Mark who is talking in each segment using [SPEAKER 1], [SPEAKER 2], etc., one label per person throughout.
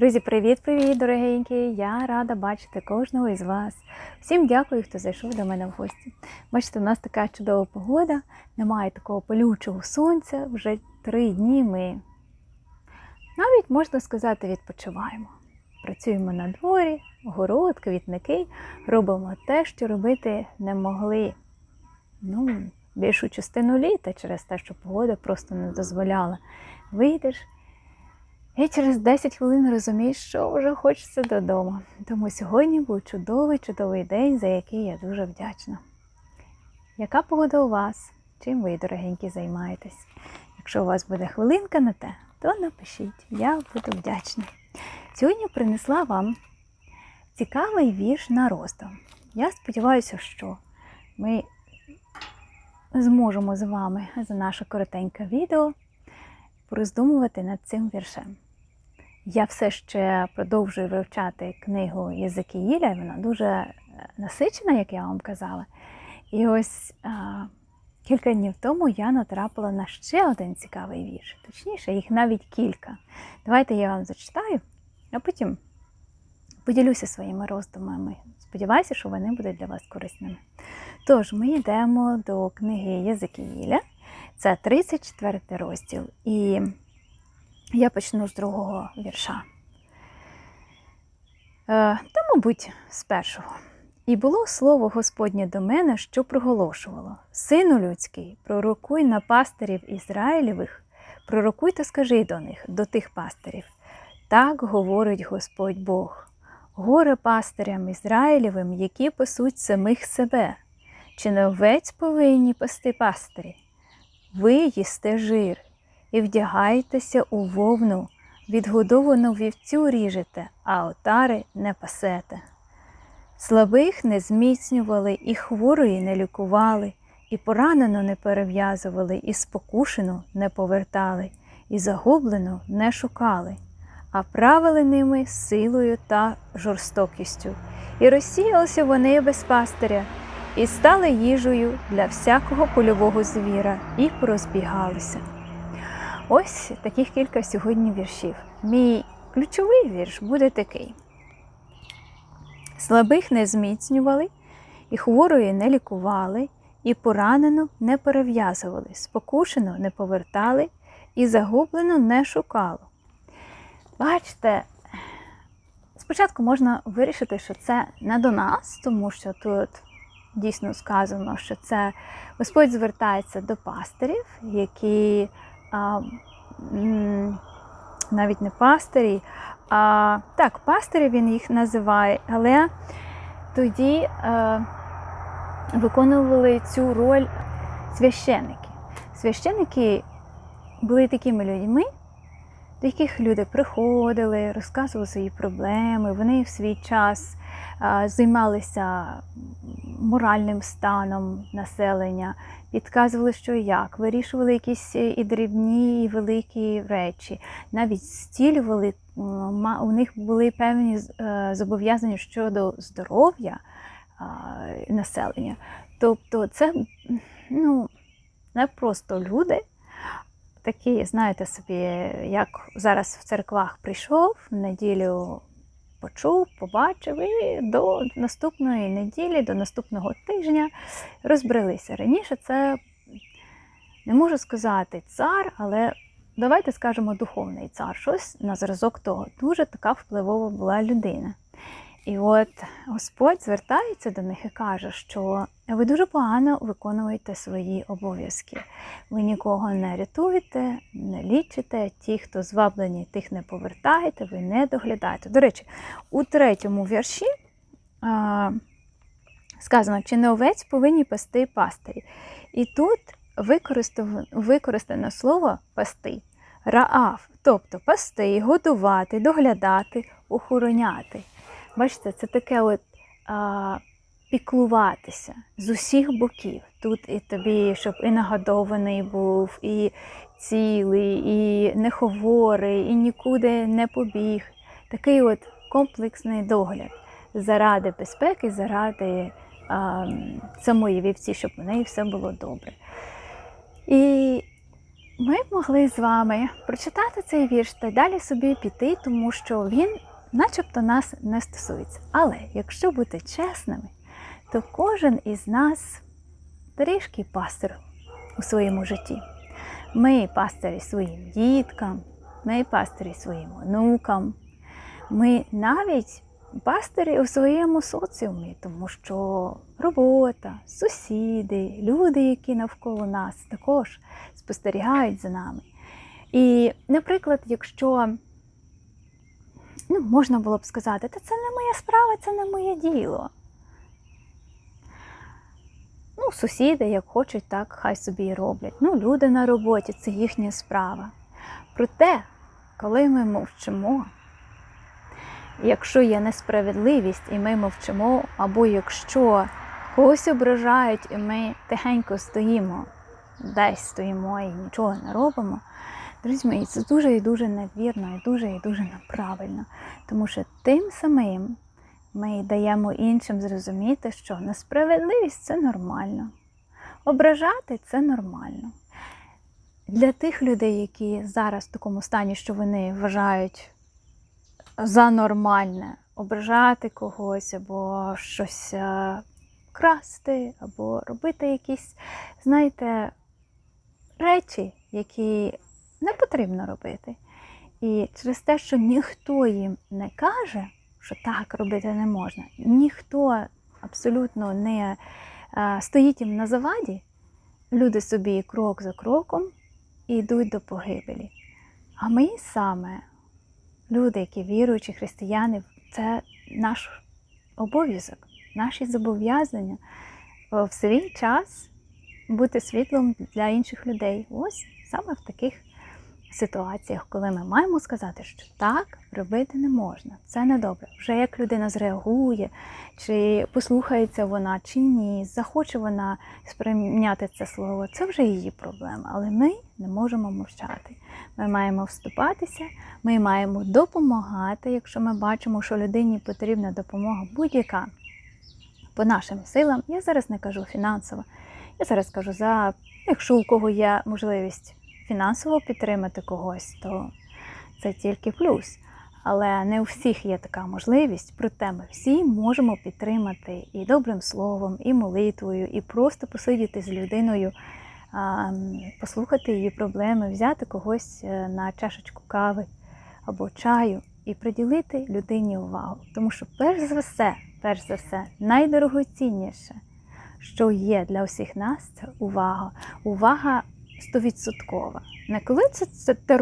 [SPEAKER 1] Друзі, привіт-привіт, дорогенькі! Я рада бачити кожного із вас. Всім дякую, хто зайшов до мене в гості. Бачите, у нас така чудова погода, немає такого палючого сонця. Вже три дні ми навіть можна сказати, відпочиваємо. Працюємо на дворі, город, квітники, робимо те, що робити не могли. Ну, більшу частину літа через те, що погода просто не дозволяла. Вийдеш. І через 10 хвилин розумієш, що вже хочеться додому. Тому сьогодні був чудовий, чудовий день, за який я дуже вдячна. Яка погода у вас? Чим ви, дорогенькі, займаєтесь? Якщо у вас буде хвилинка на те, то напишіть, я буду вдячна. Сьогодні принесла вам цікавий вірш на роздум. Я сподіваюся, що ми зможемо з вами за наше коротеньке відео пороздумувати над цим віршем. Я все ще продовжую вивчати книгу Єзекіїля, вона дуже е, насичена, як я вам казала. І ось а, кілька днів тому я натрапила на ще один цікавий вірш. Точніше, їх навіть кілька. Давайте я вам зачитаю, а потім поділюся своїми роздумами. Сподіваюся, що вони будуть для вас корисними. Тож, ми йдемо до книги Єзекіїля. Це 34 розділ. І я почну з другого вірша. Е, Та, мабуть, з першого. І було слово Господнє до мене, що проголошувало: Сину людський, пророкуй на пастирів Ізраїлевих, пророкуй та скажи до них, до тих пастирів. Так говорить Господь Бог. Горе пастирям Ізраїлевим, які пасуть самих себе. Чи не овець повинні пасти пастирі? Ви їсте жир і вдягаєтеся у вовну, відгодовану вівцю ріжете, а отари не пасете. Слабих не зміцнювали, і хворої не лікували, і поранену не перев'язували, і спокушену не повертали, і загублену не шукали, а правили ними силою та жорстокістю. І розсіялися вони без пастиря, і стали їжею для всякого польового звіра, і порозбігалися. Ось таких кілька сьогодні віршів. Мій ключовий вірш буде такий: слабих не зміцнювали, і хворої не лікували, і поранену не перев'язували, спокушену не повертали, і загублену не шукало. Бачите, спочатку можна вирішити, що це не до нас, тому що тут дійсно сказано, що це Господь звертається до пастирів, які а, навіть не пастирі, а так, пастирі він їх називає, але тоді е, виконували цю роль священники. Священики були такими людьми, до яких люди приходили, розказували свої проблеми, вони в свій час займалися моральним станом населення, підказували, що як, вирішували якісь і дрібні, і великі речі, навіть зцілювали, у них були певні е, зобов'язання щодо здоров'я населення. Тобто це ну, не просто люди, такі, знаєте собі, як зараз в церквах прийшов, в неділю почув, побачив, і до наступної неділі, до наступного тижня розбрелися. Раніше це, не можу сказати, цар, але давайте скажемо духовний цар. Щось на зразок того. Дуже така впливова була людина. І от Господь звертається до них і каже, що ви дуже погано виконуєте свої обов'язки. Ви нікого не рятуєте, не лічите. Ті, хто зваблені, тих не повертаєте, ви не доглядаєте. До речі, у третьому вірші а, сказано, чи не овець повинні пасти пастирі. І тут використано слово пасти, раав, тобто пасти, годувати, доглядати, охороняти. Бачите, це таке от а, піклуватися з усіх боків. Тут і тобі, щоб і нагодований був, і цілий, і не хворий, і нікуди не побіг. Такий от комплексний догляд заради безпеки, заради а, самої вівці, щоб у неї все було добре. І ми б могли з вами прочитати цей вірш та далі собі піти, тому що він начебто нас не стосується. Але якщо бути чесними, то кожен із нас трішки пастир у своєму житті. Ми пастирі своїм діткам, ми пастирі своїм онукам, ми навіть пастирі у своєму соціумі, тому що робота, сусіди, люди, які навколо нас, також спостерігають за нами. І, наприклад, якщо ну, можна було б сказати, та це не моя справа, це не моє діло. Ну, сусіди, як хочуть, так хай собі і роблять. Ну, люди на роботі це їхня справа. Проте, коли ми мовчимо, якщо є несправедливість і ми мовчимо, або якщо когось ображають, і ми тихенько стоїмо, десь стоїмо і нічого не робимо, друзі мої, це дуже і дуже невірно, і дуже і дуже неправильно. Тому що тим самим ми даємо іншим зрозуміти, що несправедливість це нормально. Ображати це нормально. Для тих людей, які зараз в такому стані, що вони вважають за нормальне ображати когось, або щось е, красти, або робити якісь, знаєте, речі, які не потрібно робити. І через те, що ніхто їм не каже, що так робити не можна, ніхто абсолютно не е, стоїть їм на заваді, люди собі крок за кроком і йдуть до погибелі. А ми саме, люди, які віруючі християни, це наш обов'язок, наші зобов'язання в свій час бути світлом для інших людей. Ось саме в таких ситуаціях, коли ми маємо сказати, що так робити не можна, це не добре. Вже як людина зреагує, чи послухається вона, чи ні, захоче вона сприйняти це слово, це вже її проблема. Але ми не можемо мовчати. Ми маємо вступатися, ми маємо допомагати, якщо ми бачимо, що людині потрібна допомога будь-яка по нашим силам. Я зараз не кажу фінансово, я зараз кажу за, якщо у кого є можливість фінансово підтримати когось, то це тільки плюс. Але не у всіх є така можливість, проте ми всі можемо підтримати і добрим словом, і молитвою, і просто посидіти з людиною, послухати її проблеми, взяти когось е, на чашечку кави або чаю і приділити людині увагу. Тому що, перш за все, перш за все, найдорогоцінніше, що є для усіх нас, це увага. Увага стовідсоткова. Не коли це, це ти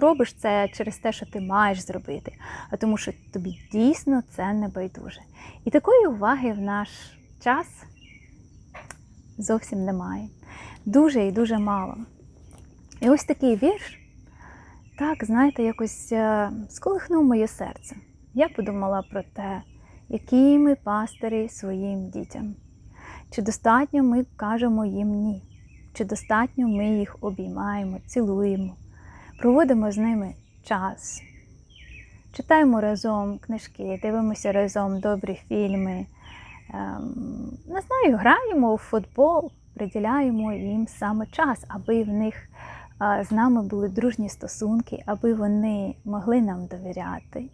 [SPEAKER 1] робиш це через те, що ти маєш зробити, а тому, що тобі дійсно це не байдуже. І такої уваги в наш час зовсім немає. Дуже і дуже мало. І ось такий вірш, так, знаєте, якось е, сколихнув моє серце. Я подумала про те, які ми пастирі своїм дітям. Чи достатньо ми кажемо їм ні? Чи достатньо ми їх обіймаємо, цілуємо, проводимо з ними час, читаємо разом книжки, дивимося разом добрі фільми, ем, не знаю, граємо у футбол, приділяємо їм саме час, аби в них е, з нами були дружні стосунки, аби вони могли нам довіряти,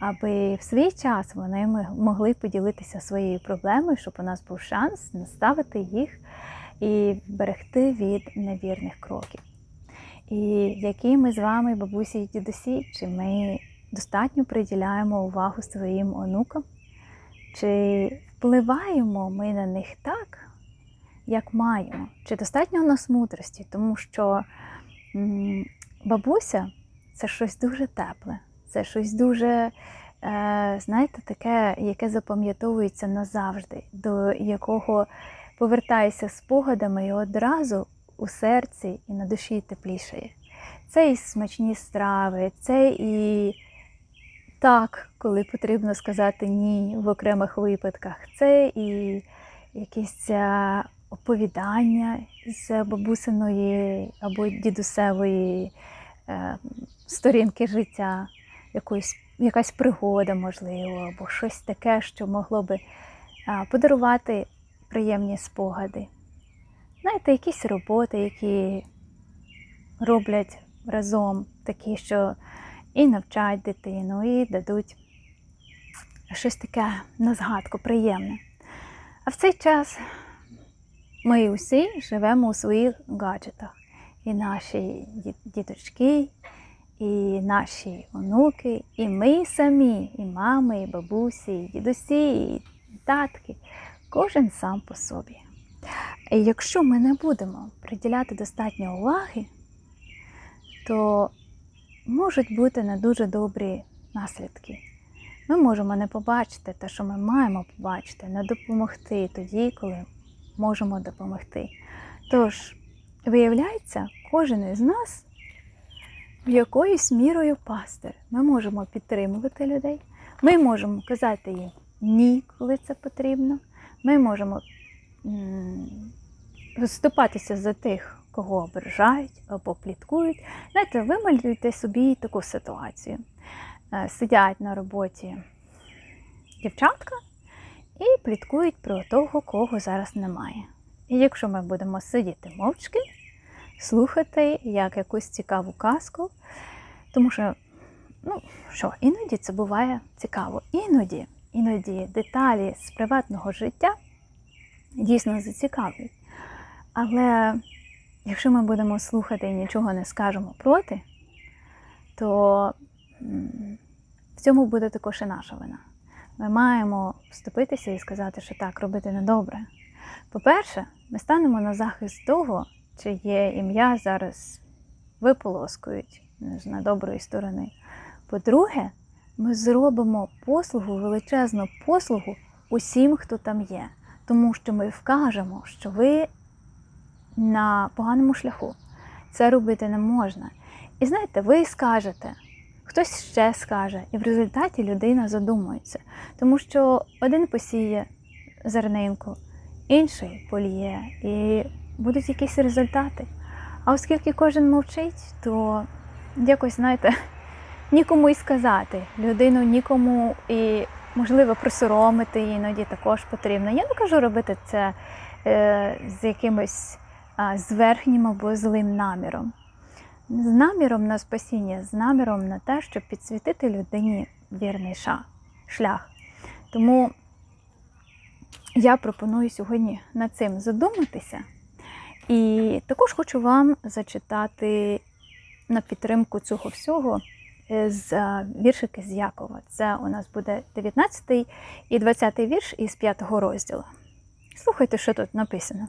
[SPEAKER 1] аби в свій час вони могли поділитися своєю проблемою, щоб у нас був шанс наставити їх і берегти від невірних кроків. І які ми з вами, бабусі і дідусі, чи ми достатньо приділяємо увагу своїм онукам, чи впливаємо ми на них так, як маємо, чи достатньо у нас мудрості, тому що бабуся це щось дуже тепле, це щось дуже, е, знаєте, таке, яке запам'ятовується назавжди, до якого повертаєшся спогадами і одразу у серці і на душі теплішає. Це і смачні страви, це і так, коли потрібно сказати ні в окремих випадках. Це і якісь е, оповідання з бабусиної або дідусевої е, сторінки життя, якоїсь, якась пригода, можливо, або щось таке, що могло би е, подарувати приємні спогади. Знаєте, якісь роботи, які роблять разом такі, що і навчать дитину, і дадуть щось таке на згадку приємне. А в цей час ми усі живемо у своїх гаджетах. І наші ді- діточки, і наші онуки, і ми самі, і мами, і бабусі, і дідусі, і татки. Кожен сам по собі. І якщо ми не будемо приділяти достатньо уваги, то можуть бути не дуже добрі наслідки. Ми можемо не побачити те, що ми маємо побачити, не допомогти тоді, коли можемо допомогти. Тож, виявляється, кожен із нас в якоюсь мірою пастир. Ми можемо підтримувати людей, ми можемо казати їм ні, коли це потрібно. Ми можемо м, вступатися за тих, кого ображають або пліткують. Знаєте, вималюйте собі таку ситуацію. Е, Сидять на роботі дівчатка і пліткують про того, кого зараз немає. І якщо ми будемо сидіти мовчки, слухати як якусь цікаву казку, тому що, ну що, іноді це буває цікаво. Іноді, іноді деталі з приватного життя дійсно зацікавлять. Але якщо ми будемо слухати і нічого не скажемо проти, то в цьому буде також і наша вина. Ми маємо вступитися і сказати, що так, робити недобре. По-перше, ми станемо на захист того, чиє ім'я зараз виполоскують з недоброї сторони. По-друге, ми зробимо послугу, величезну послугу усім, хто там є, тому що ми вкажемо, що ви на поганому шляху. Це робити не можна. І знаєте, ви скажете, хтось ще скаже, і в результаті людина задумується, тому що один посіє зернинку, інший поліє, і будуть якісь результати. А оскільки кожен мовчить, то якось, знаєте, нікому й сказати. Людину нікому і, можливо, присоромити іноді також потрібно. Я не кажу робити це е, з якимось а, зверхнім або злим наміром. З наміром на спасіння, з наміром на те, щоб підсвітити людині вірний шлях. Тому я пропоную сьогодні над цим задуматися. І також хочу вам зачитати на підтримку цього всього е, з е, віршики з Якова. Це у нас буде 19 і 20 вірш із 5 розділу. Слухайте, що тут написано.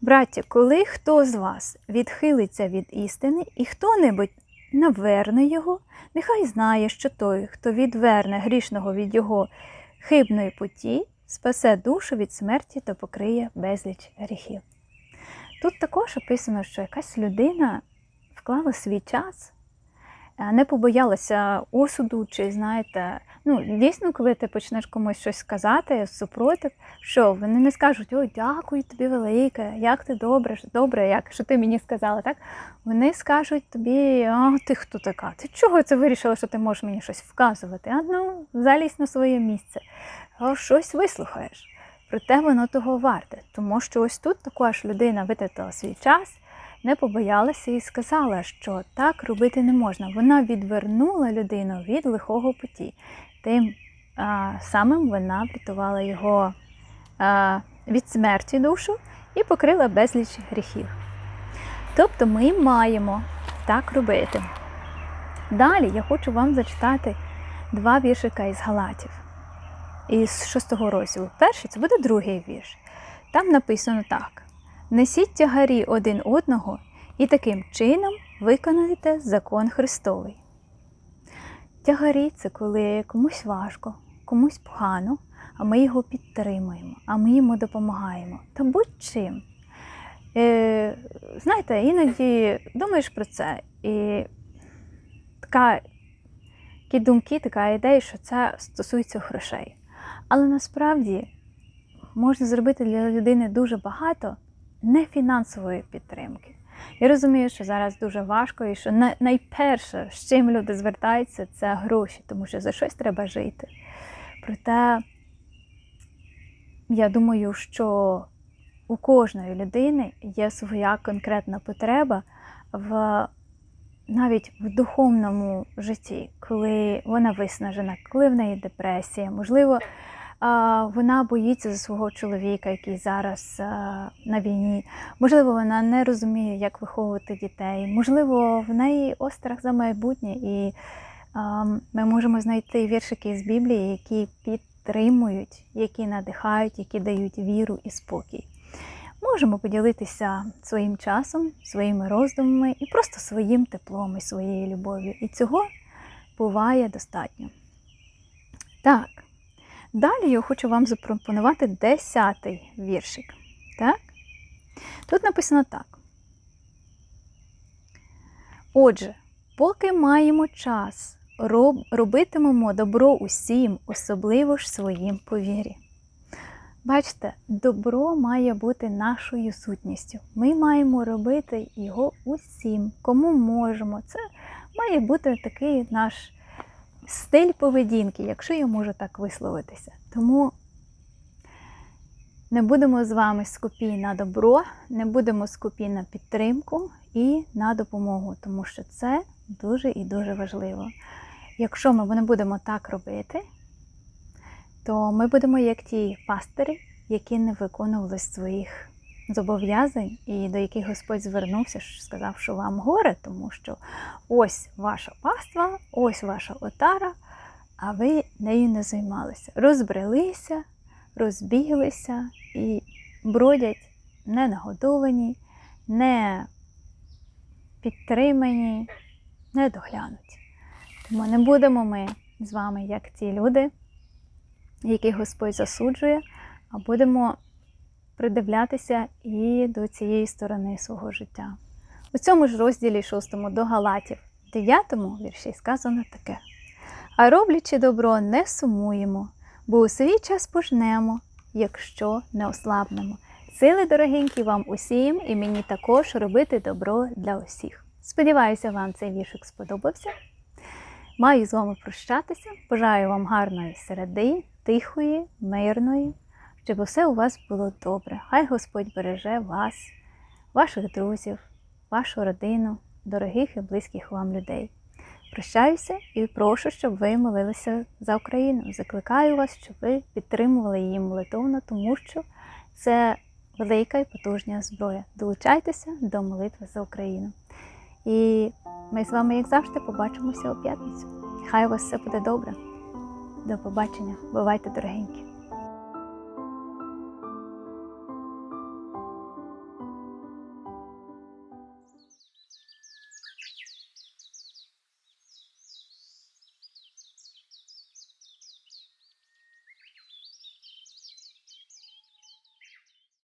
[SPEAKER 1] Браття, коли хто з вас відхилиться від істини, і хто-небудь наверне його, нехай знає, що той, хто відверне грішного від його хибної путі, спасе душу від смерті та покриє безліч гріхів. Тут також описано, що якась людина вклала свій час, е, не побоялася осуду, чи знаєте, ну дійсно, коли ти почнеш комусь щось сказати супротив, що вони не скажуть, о, дякую тобі велике, як ти добре, добре, як що ти мені сказала, так? Вони скажуть тобі, а ти хто така? Ти чого це вирішила, що ти можеш мені щось вказувати? А ну, залізь на своє місце, а щось вислухаєш. Проте воно того варте, тому що ось тут також людина витратила свій час, не побоялася і сказала, що так робити не можна. Вона відвернула людину від лихого путі. Тим а, самим вона врятувала його а, від смерті душу і покрила безліч гріхів. Тобто ми маємо так робити. Далі я хочу вам зачитати два віршика із Галатів із шостого розділу. Перший це буде другий вірш. Там написано так: несіть тягарі один одного і таким чином виконуєте закон Христовий. Тягарі це коли комусь важко, комусь погано, а ми його підтримуємо, а ми йому допомагаємо. Та будь-чим. Е, знаєте, іноді думаєш про це, і така, такі думки, така ідея, що це стосується грошей. Але насправді можна зробити для людини дуже багато не фінансової підтримки. Я розумію, що зараз дуже важко, і що на- найперше, з чим люди звертаються, це гроші, тому що за щось треба жити. Проте я думаю, що у кожної людини є своя конкретна потреба, в навіть в духовному житті, коли вона виснажена, коли в неї депресія, можливо, вона боїться за свого чоловіка, який зараз на війні. Можливо, вона не розуміє, як виховувати дітей. Можливо, в неї острах за майбутнє, і ми можемо знайти віршики з Біблії, які підтримують, які надихають, які дають віру і спокій. Можемо поділитися своїм часом, своїми роздумами і просто своїм теплом і своєю любов'ю. І цього буває достатньо. Так. Далі я хочу вам запропонувати десятий віршик. Так? Тут написано так. Отже, поки маємо час, роб, робитимемо добро усім, особливо ж своїм по вірі. Бачите, добро має бути нашою сутністю. Ми маємо робити його усім, кому можемо. Це має бути такий наш стиль поведінки, якщо я можу так висловитися. Тому не будемо з вами скупі на добро, не будемо скупі на підтримку і на допомогу, тому що це дуже і дуже важливо. Якщо ми не будемо так робити, то ми будемо як ті пастирі, які не виконували своїх зобов'язань, і до яких Господь звернувся, сказав, що вам горе, тому що ось ваша паства, ось ваша отара, а ви нею не займалися. Розбрелися, розбіглися і бродять не нагодовані, не підтримані, не доглянуті. Тому не будемо ми з вами, як ті люди, яких Господь засуджує, а будемо придивлятися і до цієї сторони свого життя. У цьому ж розділі 6 до Галатів, 9 вірші сказано таке: А роблячи добро, не сумуємо, бо у свій час пожнемо, якщо не ослабнемо. Сили дорогенькі вам усім і мені також робити добро для усіх. Сподіваюся, вам цей віршик сподобався. Маю з вами прощатися. Бажаю вам гарної середи, тихої, мирної, щоб усе у вас було добре. Хай Господь береже вас, ваших друзів, вашу родину, дорогих і близьких вам людей. Прощаюся і прошу, щоб ви молилися за Україну. Закликаю вас, щоб ви підтримували її молитовно, тому що це велика і потужна зброя. Долучайтеся до молитви за Україну. І ми з вами, як завжди, побачимося у п'ятницю. Хай у вас все буде добре. До побачення. Бувайте дорогенькі!